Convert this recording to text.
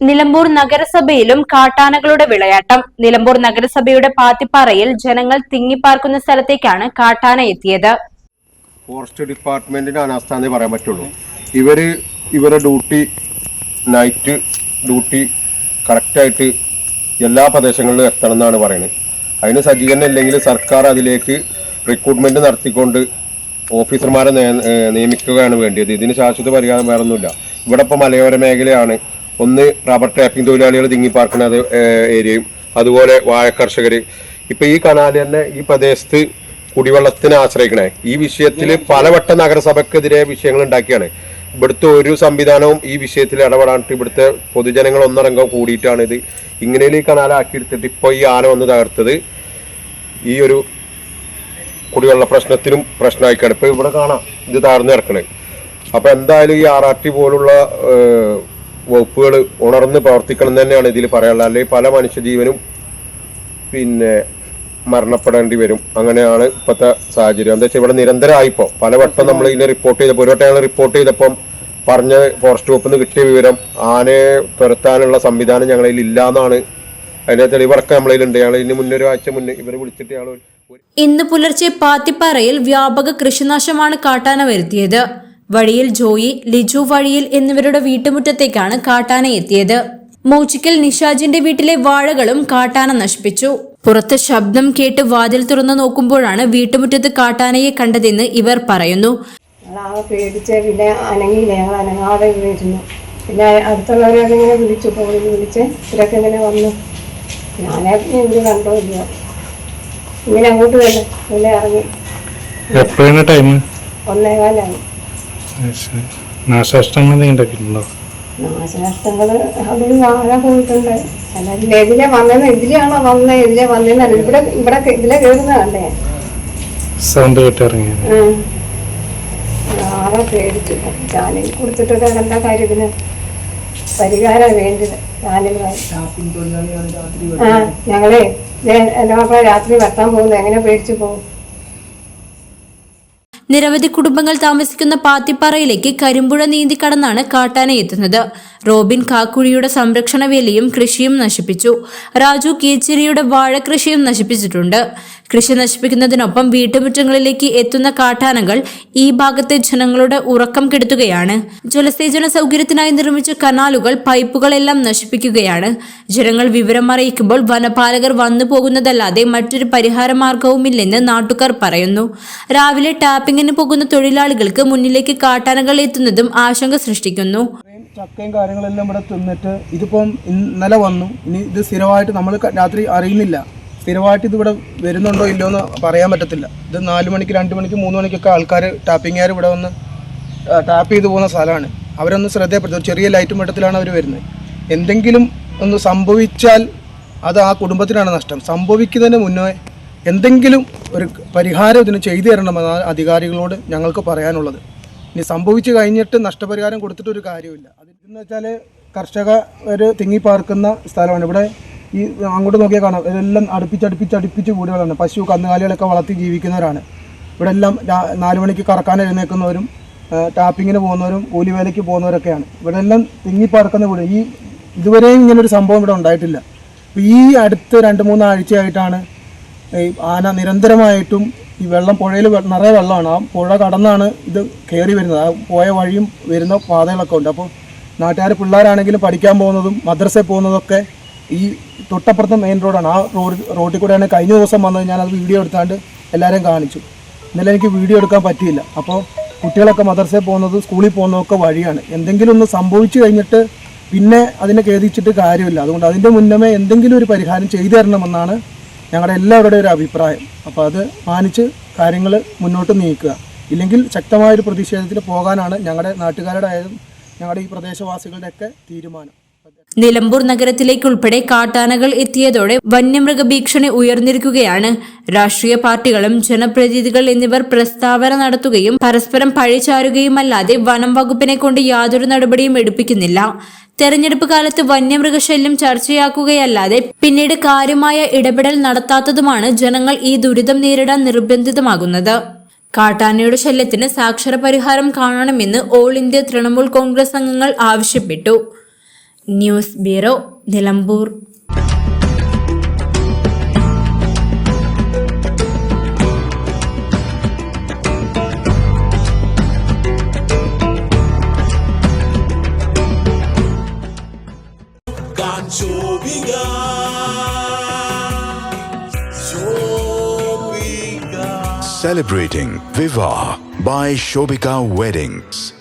നിലമ്പൂർ നഗരസഭയിലും കാട്ടാനകളുടെ വിളയാട്ടം. നിലമ്പൂർ നഗരസഭയുടെ പാത്തിപ്പാറയിൽ ജനങ്ങൾ തിങ്ങിപ്പാർക്കുന്ന സ്ഥലത്തേക്കാണ് കാട്ടാന എത്തിയത്. ഫോറസ്റ്റ് ഡിപ്പാർട്ട്മെന്റിന്റെ അനാസ്ഥാനേ പറയാൻ പറ്റുള്ളൂ. ഇവർ ഇവരുടെ ഡ്യൂട്ടി നൈറ്റ് ഡ്യൂട്ടി കറക്റ്റായിട്ട് എല്ലാ പ്രദേശങ്ങളിലും എത്തണം എന്നാണ് പറയുന്നത് അതിന് സജ്ജീകരണം ഇല്ലെങ്കിൽ സർക്കാർ അതിലേക്ക് റിക്രൂട്ട്മെന്റ് നടത്തിക്കൊണ്ട് ഓഫീസർമാരെ നിയമിക്കുകയാണ് വേണ്ടിയത്. ഇതിന് ശാശ്വത പരിഹാരം വേറൊന്നുമില്ല. ഇവിടെ ഇപ്പോൾ മലയോര മേഖലയാണ്. ഒന്ന് റബ്ബർ ടാപ്പിംഗ് തൊഴിലാളികൾ തിങ്ങിപ്പാർക്കുന്ന അത് ഏരിയയും അതുപോലെ വാഴ കർഷകർ ഇപ്പം ഈ കനാല് തന്നെ ഈ പ്രദേശത്ത് കുടിവെള്ളത്തിന് ആശ്രയിക്കണേ. ഈ വിഷയത്തിൽ പലവട്ട നഗരസഭക്കെതിരെ വിഷയങ്ങൾ ഉണ്ടാക്കിയാണ്. ഇവിടുത്തെ ഒരു സംവിധാനവും ഈ വിഷയത്തിൽ ഇടപെടാണ്ട് ഇവിടുത്തെ പൊതുജനങ്ങൾ ഒന്നടങ്കം കൂടിയിട്ടാണ് ഇത് ഇങ്ങനെ ഈ കനാലാക്കി എടുത്തിട്ട് ഇപ്പോൾ ഈ ആന വന്ന് തകർത്തത്. ഈ ഒരു കുടിവെള്ള പ്രശ്നത്തിനും പ്രശ്നമായിക്കാണ്. ഇപ്പോൾ ഇവിടെ കാണാം ഇത് താഴ്ന്നു കിടക്കണേ. അപ്പോൾ എന്തായാലും ഈ ആർ ആർ ടി പോലുള്ള വകുപ്പുകൾ ഉണർന്ന് പ്രവർത്തിക്കണം തന്നെയാണ് ഇതിൽ പറയാനുള്ളത്. അല്ലെങ്കിൽ പല മനുഷ്യജീവനും പിന്നെ മരണപ്പെടേണ്ടി വരും. അങ്ങനെയാണ് ഇപ്പോഴത്തെ സാഹചര്യം. എന്താ വെച്ചാൽ ഇവിടെ നിരന്തരമായിപ്പോൾ പലവട്ടം നമ്മൾ ഇതിനെ റിപ്പോർട്ട് ചെയ്തപ്പോൾ ഒരു വട്ടം റിപ്പോർട്ട് ചെയ്തപ്പം പറഞ്ഞ ഫോറസ്റ്റ് വകുപ്പിൽ നിന്ന് കിട്ടിയ വിവരം ആനയെ തുരത്താനുള്ള സംവിധാനം ഞങ്ങളിൽ ഇല്ല എന്നാണ് അതിന്റെ തെളിവടക്കം നമ്മളതിലുണ്ട് ഞങ്ങൾ ഇതിന് മുന്നേ ഒരു ആഴ്ച മുന്നേ ഇവരെ വിളിച്ചിട്ട് ഞങ്ങൾ ഇന്ന് പുലർച്ചെ പാത്തിപ്പാറയിൽ വ്യാപക കൃഷിനാശമാണ് കാട്ടാന വരുത്തിയത്. വഴിയിൽ ജോയി ലിജു വഴിയിൽ എന്നിവരുടെ വീട്ടുമുറ്റത്തേക്കാണ് കാട്ടാന എത്തിയത്. മൂച്ചിക്കൽ നിഷാജിന്റെ വീട്ടിലെ വാഴകളും കാട്ടാന നശിപ്പിച്ചു. പുറത്ത് ശബ്ദം കേട്ട് വാതിൽ തുറന്നു നോക്കുമ്പോഴാണ് വീട്ടുമുറ്റത്ത് കാട്ടാനയെ കണ്ടതെന്ന് ഇവർ പറയുന്നു. ഞങ്ങളാകെ പേടിച്ച് പിന്നെ അനങ്ങിയില്ല? ഞങ്ങൾ അനങ്ങാതെ ഇരുന്നു. പിന്നെ അടുത്തുള്ളവരൊക്കെ ഇങ്ങനെ വിളിച്ചു ഫോണിൽ വിളിച്ച് ഇവരൊക്കെ ഇങ്ങനെ വന്നു. ഞാനെ ഇവർ കണ്ടോ ഇല്ല ഇങ്ങനെ അങ്ങോട്ട് തന്നെ ഇങ്ങനെ ഇറങ്ങി. എപ്പോഴാണ് ടൈം ഒന്നേകാലായി. നാശനഷ്ടങ്ങൾ പോയിട്ടുണ്ട്. ഇതിലെ ഇതിലെയാണോ ഇതിലെ വന്നതെന്നല്ല ഇവിടെ ഇവിടെ ഇതിലെ സൗണ്ട് കേട്ടിറങ്ങി ഇറങ്ങിയത് ഉം. ആകെ പേടിച്ചു. ചാനൽ കൊടുത്തിട്ടൊക്കെ എന്താ കാര്യത്തിന് പരിഹാരം വേണ്ടത് ചാനലുമായി ആ ഞങ്ങളെ രാത്രി വെട്ടാൻ പോകുന്നത്. എങ്ങനെ പേടിച്ചു പോകും? നിരവധി കുടുംബങ്ങൾ താമസിക്കുന്ന പാത്തിപ്പാറയിലേക്ക് കരിമ്പുഴ നീന്തി കടന്നാണ് കാട്ടാന എത്തുന്നത്. റോബിൻ കാക്കുഴിയുടെ സംരക്ഷണ വേലിയും കൃഷിയും നശിപ്പിച്ചു. രാജു കീച്ചിരിയുടെ വാഴകൃഷിയും നശിപ്പിച്ചിട്ടുണ്ട്. കൃഷി നശിപ്പിക്കുന്നതിനൊപ്പം വീട്ടുമുറ്റങ്ങളിലേക്ക് എത്തുന്ന കാട്ടാനകൾ ഈ ഭാഗത്തെ ജനങ്ങളുടെ ഉറക്കം കെടുത്തുകയാണ്. ജലസേചന സൗകര്യത്തിനായി നിർമ്മിച്ച കനാലുകൾ പൈപ്പുകളെല്ലാം നശിപ്പിക്കുകയാണ്. ജനങ്ങൾ വിവരം അറിയിക്കുമ്പോൾ വനപാലകർ വന്നു പോകുന്നതല്ലാതെ മറ്റൊരു പരിഹാരമാർഗവുമില്ലെന്ന് നാട്ടുകാർ പറയുന്നു. രാവിലെ ടാപ്പിങ്ങിന് പോകുന്ന തൊഴിലാളികൾക്ക് മുന്നിലേക്ക് കാട്ടാനകൾ എത്തുന്നതും ആശങ്ക സൃഷ്ടിക്കുന്നു. ചക്കയും കാര്യങ്ങളെല്ലാം ഇവിടെ തിന്നിട്ട് ഇതിപ്പം ഇന്നലെ വന്നു. ഇനി ഇത് സ്ഥിരമായിട്ട് നമ്മൾ രാത്രി അറിയുന്നില്ല. സ്ഥിരമായിട്ട് ഇതിവിടെ വരുന്നുണ്ടോ ഇല്ലയോ എന്ന് പറയാൻ പറ്റത്തില്ല. ഇത് നാല് മണിക്ക് രണ്ട് മണിക്ക് മൂന്ന് മണിക്കൊക്കെ ആൾക്കാർ ടാപ്പിങ്ങുകാർ ഇവിടെ വന്ന് ടാപ്പ് ചെയ്തു പോകുന്ന സ്ഥലമാണ്. അവരൊന്ന് ശ്രദ്ധയപ്പെടുത്തും ചെറിയ ലൈറ്റ് മട്ടത്തിലാണ് അവർ വരുന്നത്. എന്തെങ്കിലും ഒന്ന് സംഭവിച്ചാൽ അത് ആ കുടുംബത്തിനാണ് നഷ്ടം. സംഭവിക്കുന്നതിന് മുന്നേ എന്തെങ്കിലും ഒരു പരിഹാരം ഇതിന് ചെയ്തു തരണമെന്നാണ് അധികാരികളോട് ഞങ്ങൾക്ക് പറയാനുള്ളത്. ഇനി സംഭവിച്ചു കഴിഞ്ഞിട്ട് നഷ്ടപരിഹാരം കൊടുത്തിട്ടൊരു കാര്യമില്ല അതെന്ന് വെച്ചാൽ കർഷകർ തിങ്ങിപ്പാർക്കുന്ന സ്ഥലമാണ്. ഇവിടെ ഈ അങ്ങോട്ട് നോക്കിയാൽ കാണാം. ഇതെല്ലാം അടുപ്പിച്ചടുപ്പിച്ച് അടുപ്പിച്ച് വീടുകളാണ്. പശു കന്നുകാലികളൊക്കെ വളർത്തി ജീവിക്കുന്നവരാണ്. ഇവിടെ എല്ലാം നാല് മണിക്ക് കറക്കാൻ എഴുന്നേൽക്കുന്നവരും ടാപ്പിങ്ങിന് പോകുന്നവരും കൂലിവേലയ്ക്ക് പോകുന്നവരൊക്കെയാണ്. ഇവിടെ എല്ലാം തിങ്ങിപ്പറക്കുന്ന വീട്. ഈ ഇതുവരെയും ഇങ്ങനൊരു സംഭവം ഇവിടെ ഉണ്ടായിട്ടില്ല. ഈ അടുത്ത് രണ്ട് മൂന്ന് ആഴ്ചയായിട്ടാണ് ഈ ആന നിരന്തരമായിട്ടും ഈ വെള്ളം പുഴയിൽ നിറയെ വെള്ളമാണ്. ആ പുഴ കടന്നാണ് ഇത് കയറി വരുന്നത്. ആ പോയ വഴിയും വരുന്ന പാതകളൊക്കെ ഉണ്ട്. അപ്പോൾ നാട്ടുകാർ പിള്ളേരാണെങ്കിലും പഠിക്കാൻ പോകുന്നതും മദ്രസയിൽ പോകുന്നതൊക്കെ ഈ തൊട്ടപ്പുറത്തെ മെയിൻ റോഡാണ് ആ റോഡ് റോഡിൽ കൂടെയാണ് കഴിഞ്ഞ ദിവസം വന്നത്. ഞാനത് വീഡിയോ എടുത്താണ്ട് എല്ലാവരെയും കാണിച്ചു. ഇന്നലെ എനിക്ക് വീഡിയോ എടുക്കാൻ പറ്റിയില്ല. അപ്പോൾ കുട്ടികളൊക്കെ മദർസേ പോകുന്നത് സ്കൂളിൽ പോകുന്നതൊക്കെ വഴിയാണ്. എന്തെങ്കിലും ഒന്ന് സംഭവിച്ചു കഴിഞ്ഞിട്ട് പിന്നെ അതിനെ ഖേദിച്ചിട്ട് കാര്യമില്ല. അതുകൊണ്ട് അതിന്റെ മുന്നമേ എന്തെങ്കിലും ഒരു പരിഹാരം ചെയ്തു തരണമെന്നാണ് ഞങ്ങളുടെ എല്ലാവരുടെയും ഒരു അഭിപ്രായം. അപ്പോൾ അത് മാനിച്ച് കാര്യങ്ങൾ മുന്നോട്ട് നീക്കുക. ഇല്ലെങ്കിൽ ശക്തമായൊരു പ്രതിഷേധത്തിൽ പോകാനാണ് ഞങ്ങളുടെ നാട്ടുകാരുടെ ആയാലും ഞങ്ങളുടെ ഈ പ്രദേശവാസികളുടെയൊക്കെ തീരുമാനം. നിലമ്പൂർ നഗരത്തിലേക്കുൾപ്പെടെ കാട്ടാനകൾ എത്തിയതോടെ വന്യമൃഗ ഭീഷണി ഉയർന്നിരിക്കുകയാണ്. രാഷ്ട്രീയ പാർട്ടികളും ജനപ്രതിനിധികൾ എന്നിവർ പ്രസ്താവന നടത്തുകയും പരസ്പരം പഴിചാരുകയുമല്ലാതെ വനം വകുപ്പിനെ കൊണ്ട് യാതൊരു നടപടിയും എടുപ്പിക്കുന്നില്ല. തെരഞ്ഞെടുപ്പ് കാലത്ത് വന്യമൃഗശല്യം ചർച്ചയാക്കുകയല്ലാതെ പിന്നീട് കാര്യമായ ഇടപെടൽ നടത്താത്തതുമാണ് ജനങ്ങൾ ഈ ദുരിതം നേരിടാൻ നിർബന്ധിതമാകുന്നത്. കാട്ടാനയുടെ ശല്യത്തിന് സാക്ഷര പരിഹാരം കാണണമെന്ന് ഓൾ ഇന്ത്യ തൃണമൂൽ കോൺഗ്രസ് അംഗങ്ങൾ ആവശ്യപ്പെട്ടു. News bureau Nilambur Celebrating Viva by Shobika Weddings.